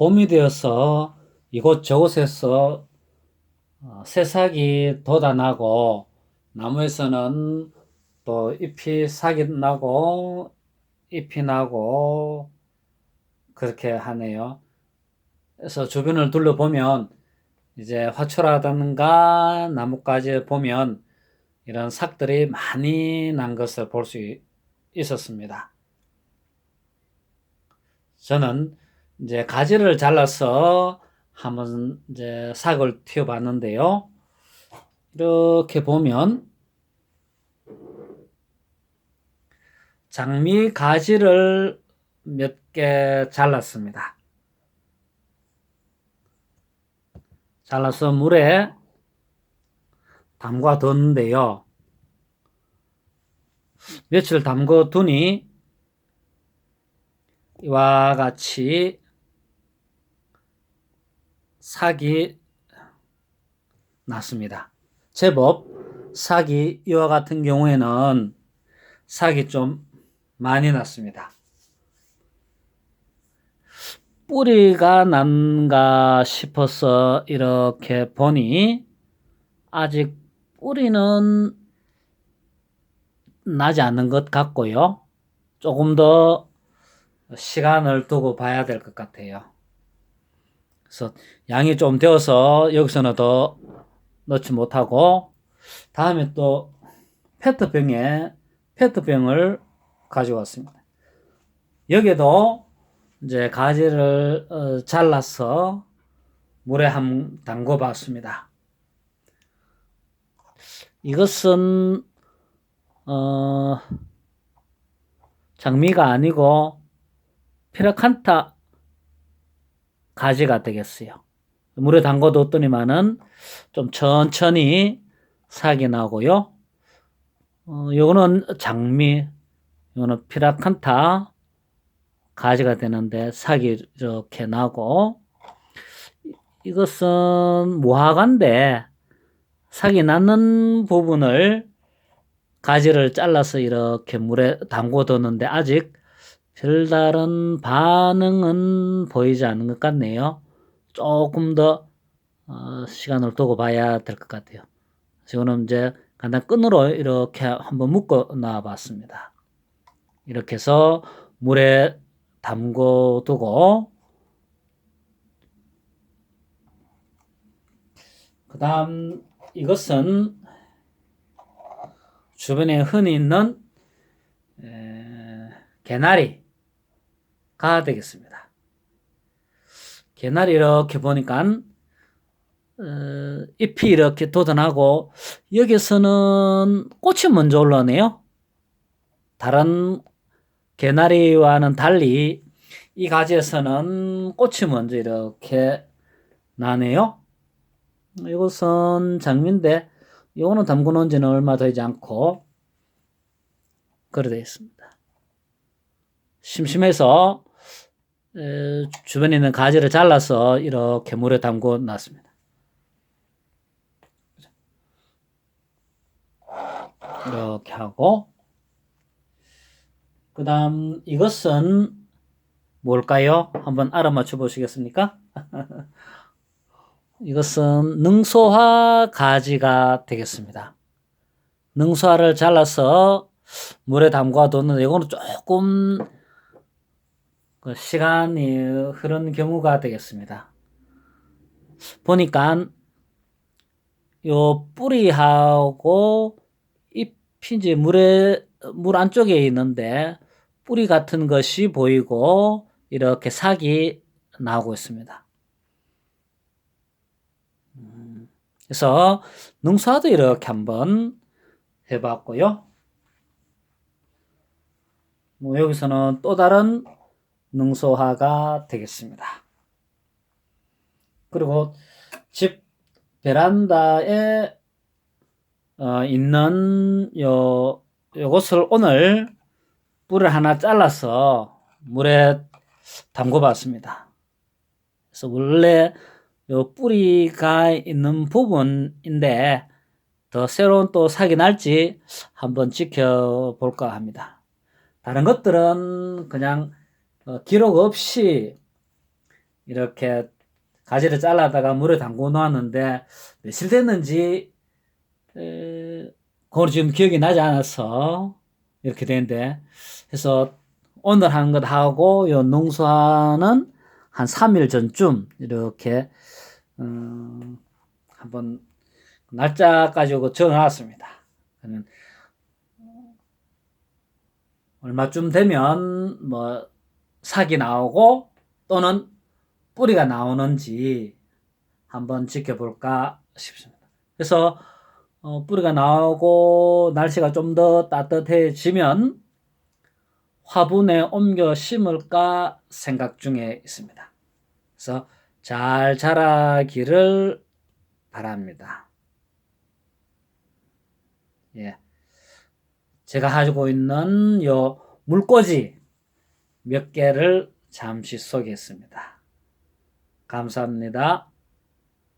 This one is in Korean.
봄이 되어서 이곳저곳에서 어, 새싹이 돋아나고 나무에서는 또 잎이 싹이 나고 잎이 나고 그렇게 하네요. 그래서 주변을 둘러보면 이제 화초라든가 나뭇가지 보면 이런 삭들이 많이 난 것을 볼 수 있었습니다. 저는 이제 가지를 잘라서 한번 이제 삭을 튀어 봤는데요. 이렇게 보면 장미 가지를 몇 개 잘랐습니다. 잘라서 물에 담가 뒀는데요. 며칠 담궈 두니 이와 같이 삭이 났습니다. 제법 삭이 이와 같은 경우에는 삭이 좀 많이 났습니다. 뿌리가 난가 싶어서 이렇게 보니 아직 뿌리는 나지 않는 것 같고요. 조금 더 시간을 두고 봐야 될 것 같아요. 그래서 양이 좀 되어서 여기서는 더 넣지 못하고 다음에 또 페트병에 페트병을 가져왔습니다. 여기도 이제 가지를 어, 잘라서 물에 한 담궈 봤습니다. 이것은 어, 장미가 아니고 피라칸타 가지가 되겠어요. 물에 담궈 뒀더니만은 좀 천천히 삭이 나고요. 어, 요거는 장미, 요거는 피라칸타 가지가 되는데 삭이 이렇게 나고 이것은 무화과인데 삭이 나는 부분을 가지를 잘라서 이렇게 물에 담궈 뒀는데 아직 별다른 반응은 보이지 않는 것 같네요. 조금 더 어, 시간을 두고 봐야 될 것 같아요. 지금은 이제 간단 끈으로 이렇게 한번 묶어 놔 봤습니다. 이렇게 해서 물에 담궈 두고 그 다음 이것은 주변에 흔히 있는 에, 개나리 가 되겠습니다. 개나리 이렇게 보니까 어, 잎이 이렇게 돋아나고 여기서는 꽃이 먼저 올라오네요. 다른 개나리와는 달리 이 가지에서는 꽃이 먼저 이렇게 나네요. 이것은 장미인데 이거는 담궈 놓은 지는 얼마 되지 않고 그래 되어 있습니다. 심심해서 에, 주변에 있는 가지를 잘라서 이렇게 물에 담궈 놨습니다. 이렇게 하고 그 다음 이것은 뭘까요? 한번 알아맞혀 보시겠습니까? 이것은 능소화 가지가 되겠습니다. 능소화를 잘라서 물에 담가 뒀는데 이거는 조금 그 시간이 흐른 경우가 되겠습니다. 보니까 요 뿌리하고 잎이 이제 물에 물 안쪽에 있는데 뿌리 같은 것이 보이고 이렇게 삭이 나오고 있습니다. 그래서 능수화도 이렇게 한번 해봤고요. 뭐 여기서는 또 다른 능소화가 되겠습니다. 그리고 집 베란다에 어, 있는 요 요것을 오늘 뿔을 하나 잘라서 물에 담궈 봤습니다. 그래서 원래 요 뿌리가 있는 부분인데 더 새로운 또 삭이 날지 한번 지켜볼까 합니다. 다른 것들은 그냥 어, 기록 없이 이렇게 가지를 잘라다가 물에 담궈 놓았는데 며칠 됐는지 에, 그건 지금 기억이 나지 않아서 이렇게 되는데 그래서 오늘 한 것 하고 요 농사는 한 3일 전쯤 이렇게 음, 한번 날짜 가지고 적어놨습니다. 얼마쯤 되면 뭐 사기 나오고 또는 뿌리가 나오는지 한번 지켜볼까 싶습니다. 그래서 어, 뿌리가 나오고 날씨가 좀 더 따뜻해지면 화분에 옮겨 심을까 생각 중에 있습니다. 그래서 잘 자라기를 바랍니다. 예. 제가 가지고 있는 요 물꽂이 몇 개를 잠시 쏘겠습니다. 감사합니다.